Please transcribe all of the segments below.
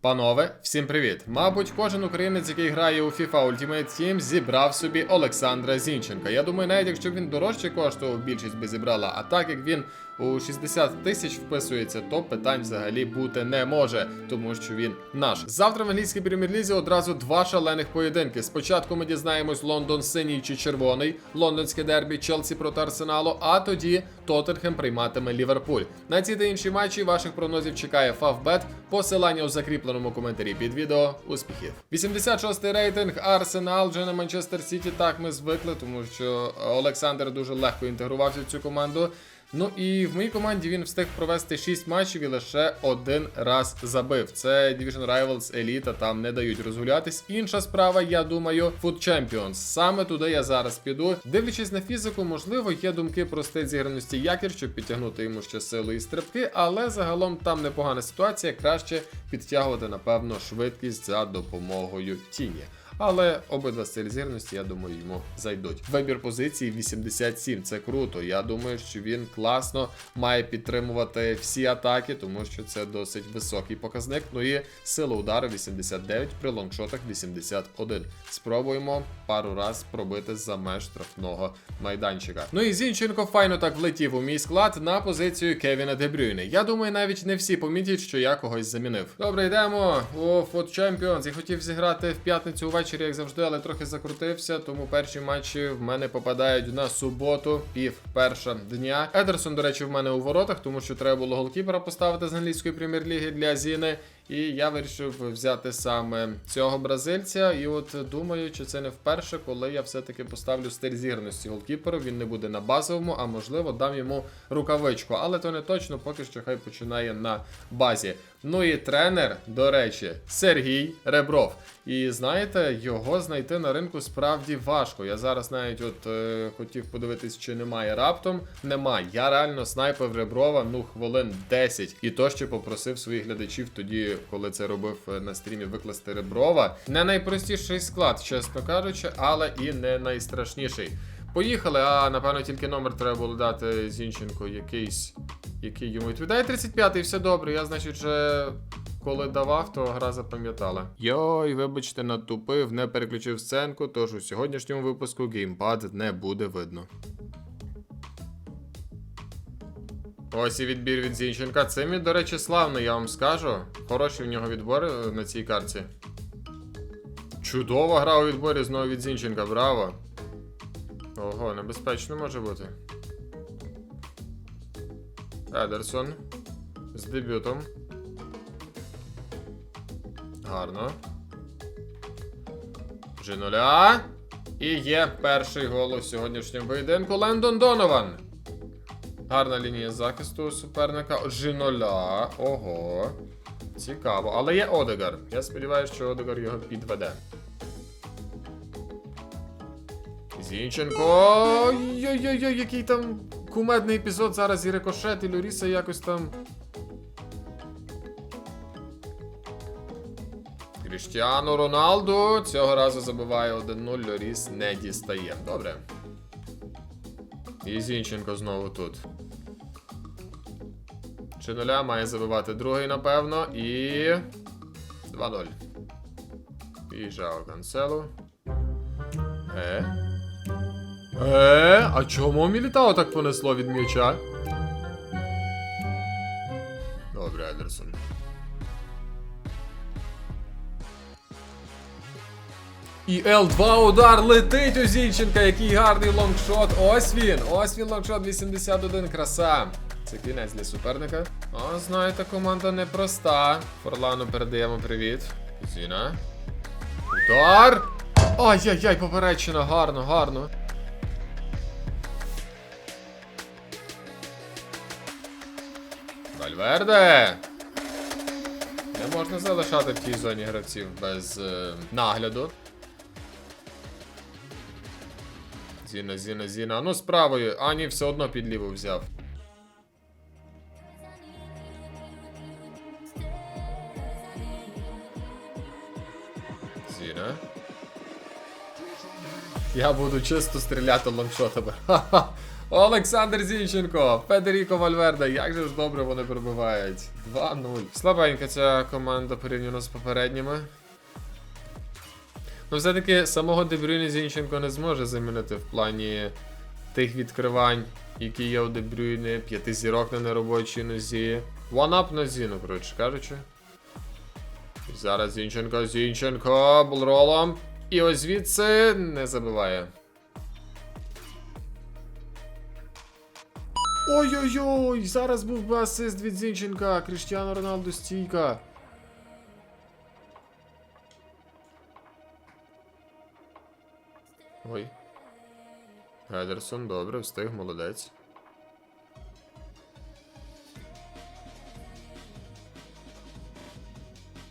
Панове, всім привіт! Мабуть, кожен українець, який грає у FIFA Ultimate Team, зібрав собі Олександра Зінченка. Я думаю, навіть якщо він дорожче коштував, більшість би зібрала. А так як він у 60 тисяч вписується, то питань взагалі бути не може, тому що він наш. Завтра в англійській прем'єр-лізі одразу два шалених поєдинки. Спочатку ми дізнаємось Лондон синій чи червоний, лондонське дербі, Челсі проти Арсеналу, а тоді Тоттенхем прийматиме Ліверпуль. На ці та інші матчі ваших прогнозів чекає Фавбет. Посилання у закріпленому коментарі під відео. Успіхів. 86-й рейтинг Арсенал вже на Манчестер Сіті. Так ми звикли, тому що Олександр дуже легко інтегрувався в цю команду. Ну і в моїй команді він встиг провести 6 матчів і лише один раз забив. Це Division Rivals еліта, там не дають розгулятись. Інша справа, я думаю, Food Champions. Саме туди я зараз піду. Дивлячись на фізику, можливо, є думки про стиль зіграності якір, щоб підтягнути йому ще сили і стрибки, але загалом там непогана ситуація. Краще підтягувати, напевно, швидкість за допомогою тіні. Але обидва стилі зірності, я думаю, йому зайдуть. Вибір позиції 87. Це круто. Я думаю, що він класно має підтримувати всі атаки, тому що це досить високий показник. Ну і сила удару 89 при лонгшотах 81. Спробуємо пару раз пробити за меж штрафного майданчика. Ну і Зінченко файно так влетів у мій склад на позицію Кевіна Дебрюйне. Я думаю, навіть не всі помітять, що я когось замінив. Добре, йдемо у Foot Champions. Я хотів зіграти в п'ятницю увечері, як завжди, але трохи закрутився. Тому перші матчі в мене попадають на суботу, пів перша дня. Едерсон, до речі, в мене у воротах, тому що треба було голкіпера поставити з англійської прем'єр-ліги для Зіни. І я вирішив взяти саме цього бразильця. І от думаю, чи це не вперше, коли я все-таки поставлю стиль зірності голкіперу. Він не буде на базовому, а можливо дам йому рукавичку. Але то не точно, поки що хай починає на базі. Ну і тренер, до речі, Сергій Ребров. І знаєте, його знайти на ринку справді важко. Я зараз навіть от е, хотів подивитись, чи немає раптом. Нема. Я реально снайпив Реброва ну хвилин 10. І то ще попросив своїх глядачів тоді, коли це робив е, на стрімі, викласти Реброва. Не найпростіший склад, чесно кажучи, але і не найстрашніший. Поїхали, а напевно тільки номер треба було дати Зінченко якийсь, який йому відповідає. 35-й, все добре. Я, значить, вже коли давав, то гра запам'ятала. Йой, вибачте, натупив, не переключив сценку, тож у сьогоднішньому випуску геймпад не буде видно. Ось і відбір від Зінченка. Це він, до речі, славний, я вам скажу. Хороші в нього відбори е, на цій карті. Чудова гра у відборі знову від Зінченка, браво! Ого, небезпечно може бути. Едерсон. З дебютом. Гарно. Джинуля. І є перший гол у сьогоднішньому поєдинку. Лендон Донован. Гарна лінія захисту суперника. Жиноля. Ого. Цікаво. Але є Одегар. Я сподіваюся, що Одегар його підведе. Зінченко. Ой-ой-ой, який там кумедний епізод зараз і рикошет, і Люріса якось там. Кріштіану Роналду цього разу забиває 1-0, Льоріс не дістає. Добре. І Зінченко знову тут. Чиноля має забивати другий, напевно, і. 2-0. І Жао Канцелу. Е? Е, а чому Мілітао так понесло від м'яча? І Л2 удар летить у Зінченка, який гарний лонгшот. Ось він. Ось він лонгшот 81, краса. Це кінець для суперника. О, знаєте, команда непроста. Форлану передаємо привіт. Зіна. Удар! Ай-яй-яй, поперечина, гарно, гарно. Вальверде! Не можна залишати в тій зоні гравців без е, нагляду. Зіна, Зіна, Зіна. Ну, з правою. А, все одно під ліву взяв. Зіна. Я буду чисто стріляти лонгшотами. Ха-ха. Олександр Зінченко, Федеріко Вальверде. Як же ж добре вони пробивають. 2-0. Слабенька ця команда порівняно з попередніми. Ну, все-таки самого Дебрюйне Зінченко не зможе замінити в плані тих відкривань, які є у Дебрюйне, п'яти зірок на неробочій нозі. One-up нозі, ну коротше кажучи. Зараз Зінченко, Зінченко, булролом. І ось звідси не забиває. Ой-ой-ой! Зараз був би асист від Зінченка. Кріштіану Роналду стійка. Гедерсон, добре, встиг, молодець.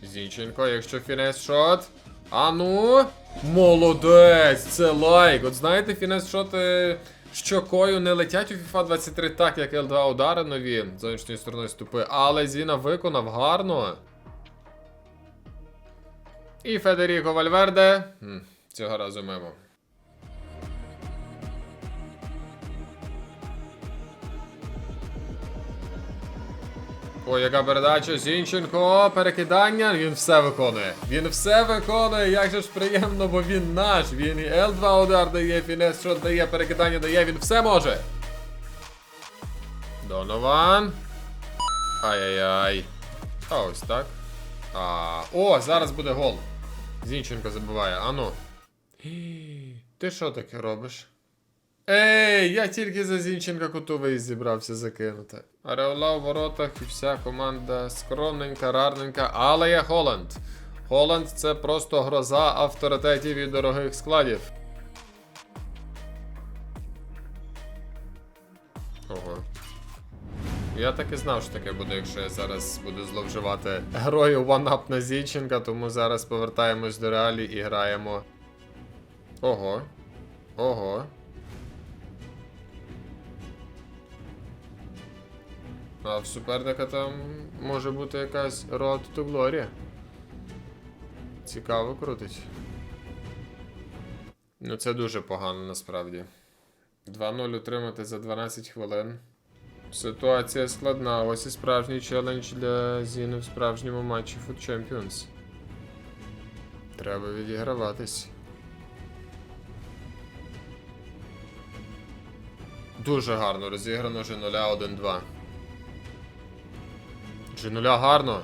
Зінченко, якщо фінес шот. А ну. Молодець! Це лайк. От знаєте, фінес шоти щокою не летять у FIFA 23 так, як L2 удари нові з зовнішньої сторони ступи, але Зіна виконав гарно. І Федеріко Вальверде. Цього разу мимо. Ой, яка передача Зінченко, перекидання, він все виконує. Він все виконує, як же ж приємно, бо він наш. Він і L2 удар дає, фінес шот дає, перекидання дає, він все може. Донован. Ай-яй-яй. А ось так. А, о, зараз буде гол. Зінченко забиває, ану. Ти що таке робиш? Ей, я тільки за Зінченка кутовий зібрався закинути. Ареола в воротах і вся команда скромненька, рарненька, але є Холланд. Холланд це просто гроза авторитетів і дорогих складів. Ого. Я так і знав, що таке буде, якщо я зараз буду зловживати грою OneUp на Зінченка, тому зараз повертаємось до реалій і граємо. Ого. Ого. А в суперника там може бути якась Road to Glory. Цікаво крутить. Ну це дуже погано насправді. 2-0 утримати за 12 хвилин. Ситуація складна. Ось і справжній челендж для Зіни в справжньому матчі Food Champions. Треба відіграватись. Дуже гарно розіграно вже 0-1-2. Джинуля гарно.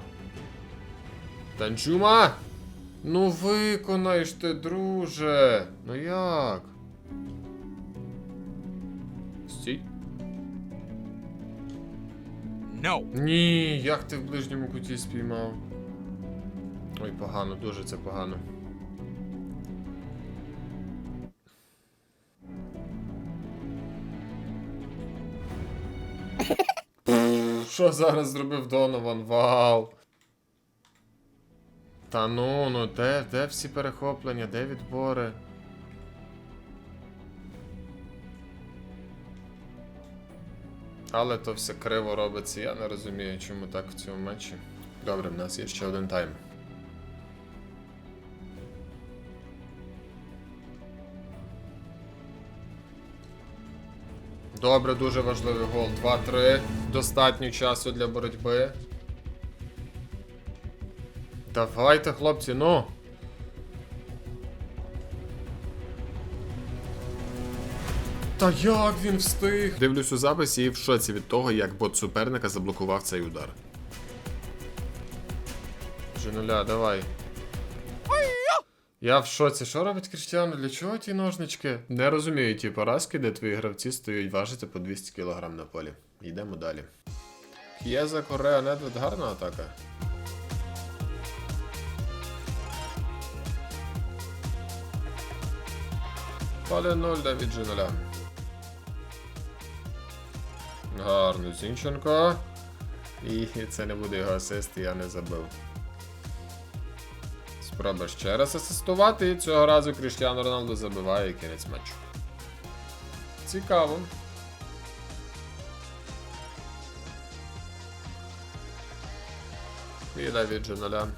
Танчума! Ну виконаєш ти, друже. Ну як? Стій. No. Ні, як ти в ближньому куті спіймав? Ой, погано, дуже це погано. Що зараз зробив Донован? Вау. Та ну, ну де, де всі перехоплення, де відбори? Але то все криво робиться, я не розумію, чому так в цьому матчі. Добре, в нас є ще один тайм. Добре, дуже важливий гол. 2-3. Достатньо часу для боротьби. Давайте, хлопці, ну. Та як він встиг? Дивлюсь у записі і в шоці від того, як бот суперника заблокував цей удар. Женуля, давай. Я в шоці. Що робить Кріштіану? Для чого ті ножнички? Не розумію ті поразки, де твої гравці стоять важити по 200 кг на полі. Йдемо далі. К'єза, Корея, Недвед, гарна атака. Поле 0 Давід Джинуля. Гарно, Зінченко. І це не буде його асист, я не забив. Спроба ще раз асистувати, і цього разу Кріштіану Роналду забиває кінець матчу. Цікаво. І Давід Джинуля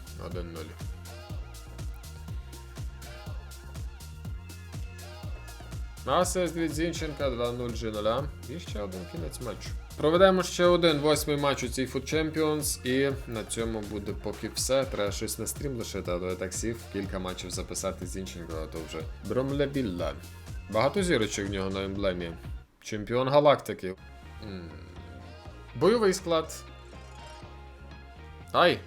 1-0. Асист від Зінченка 2-0 G0. І ще один кінець матчу. Проведемо ще один восьмий матч у цій Food Champions, і на цьому буде поки все. Треба щось на стрім лишити, а то я кілька матчів записати з Зінченко, а то вже Бромлябілла. Багато зірочок в нього на емблемі. Чемпіон галактики. Бойовий склад. Ай!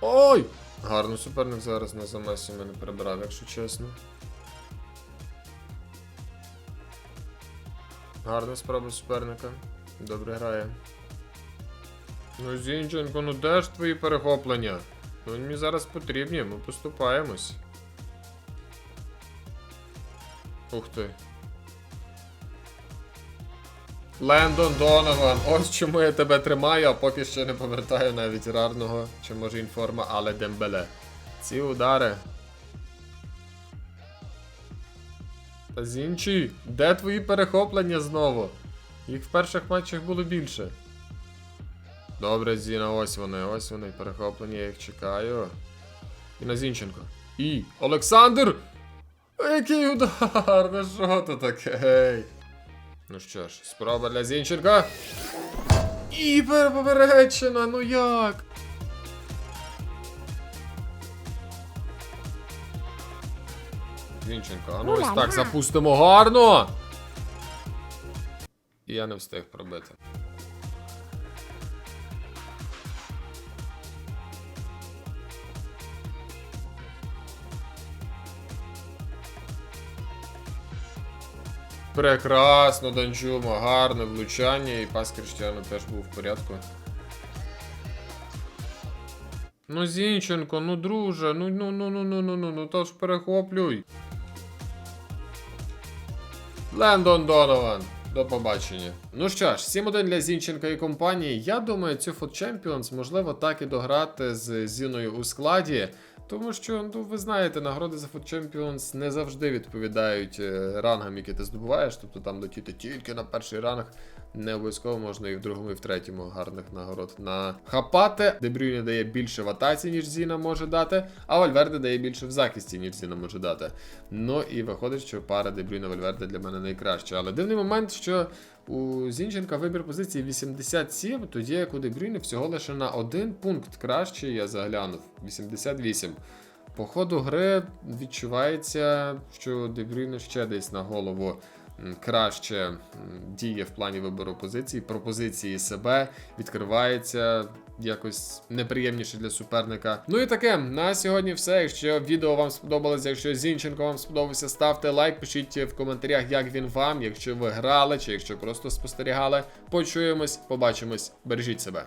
Ой! Гарно суперник зараз на замесі мене перебрав, якщо чесно. Гарна спроба суперника. Добре грає. Ну, Зінченко, ну де ж твої перехоплення? Ну, мені зараз потрібні, ми поступаємось. Ух ти. Лендон Донован, ось чому я тебе тримаю, а поки що не повертаю навіть рарного, чи може інформа, але Дембеле. Ці удари. Та Зінчі, де твої перехоплення знову? Їх в перших матчах було більше. Добре, Зіна, ось вони, ось вони, перехоплення, я їх чекаю. І на Зінченко. І. Олександр! Який удар! Ну що то таке? Ну що ж, спроба для Зінченка. І перепоперечена, ну як? Зінченко, а ну ось так запустимо гарно. І я не встиг пробити. Прекрасно, Данчума, гарне влучання, і пас Криштіану теж був в порядку. Ну, Зінченко, ну друже, ну ну ну ну ну ну ну ну то ж перехоплюй. Лендон Донован. До побачення. Ну що ж, 7-1 для Зінченка і компанії. Я думаю, цю Food Champions можливо так і дограти з Зіною у складі. Тому що, ну ви знаєте, нагороди за Food Champions не завжди відповідають е, рангам, які ти здобуваєш. Тобто там летіти тільки на перший ранг. Не обов'язково можна і в другому, і в третьому гарних нагород нахапати. Дебрюйне дає більше в атаці, ніж Зіна може дати, а Вальверде дає більше в захисті, ніж Зіна може дати. Ну і виходить, що пара Дебрюйне Вальверде для мене найкраща. Але дивний момент, що у Зінченка вибір позиції 87, тоді як у Дебрюйне всього лише на один пункт краще, я заглянув. 88. По ходу гри відчувається, що Дебрюйне ще десь на голову краще діє в плані вибору позицій, пропозиції себе відкривається якось неприємніше для суперника. Ну і таке, на сьогодні все. Якщо відео вам сподобалось, якщо Зінченко вам сподобався, ставте лайк, пишіть в коментарях, як він вам, якщо ви грали, чи якщо просто спостерігали. Почуємось, побачимось, бережіть себе.